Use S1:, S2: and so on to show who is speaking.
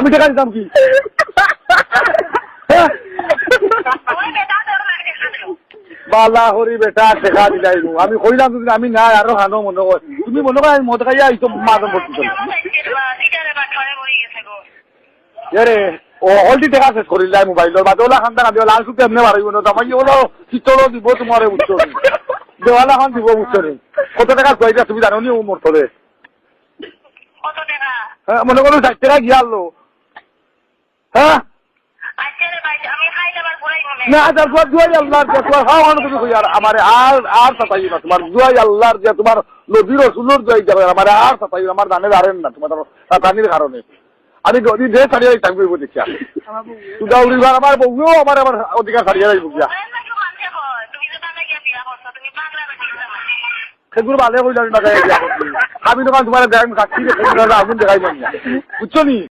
S1: আমি টাকা দিতাম কি? হ্যাঁ? বালা হরি বেটা দেখা দিলাই। আমি কইলাম তুমি, আমি নাই আরও হানো মনে কর। তুমি মনে কর মদ এরে, ও দেখা শেষ করিল খান সুতে এমনি না। দিব তোমারে উচ্চ দেওয়ালা খান দিব উচ্চ কত টাকা কইটা তুমি জানো নি ও হ্যাঁ মনে করো ষাট টাকা গিয়ে আনলো হ্যাঁ? না তারপর দুয়াই আল্লাহর যে তোমার হাওয়া হানো তুমি কই আমার আর আর সাতাই না তোমার দুয়াই আল্লাহর যে তোমার নবী রসুলোর দুয়াই যাবে আমার আর সাতাই আমার জানে আরেন না তোমার সাতানির কারণে। আমি যদি দে ছাড়িয়ে থাকব এবার দেখিয়া তুই উড়িবার আমার বউও আমার আমার অধিকার ছাড়িয়ে যাইব গিয়া। সেগুলো ভালো কইলাম না আমি দোকান তোমার দেখ সাক্ষী আগুন দেখাই পানি বুঝছ নি?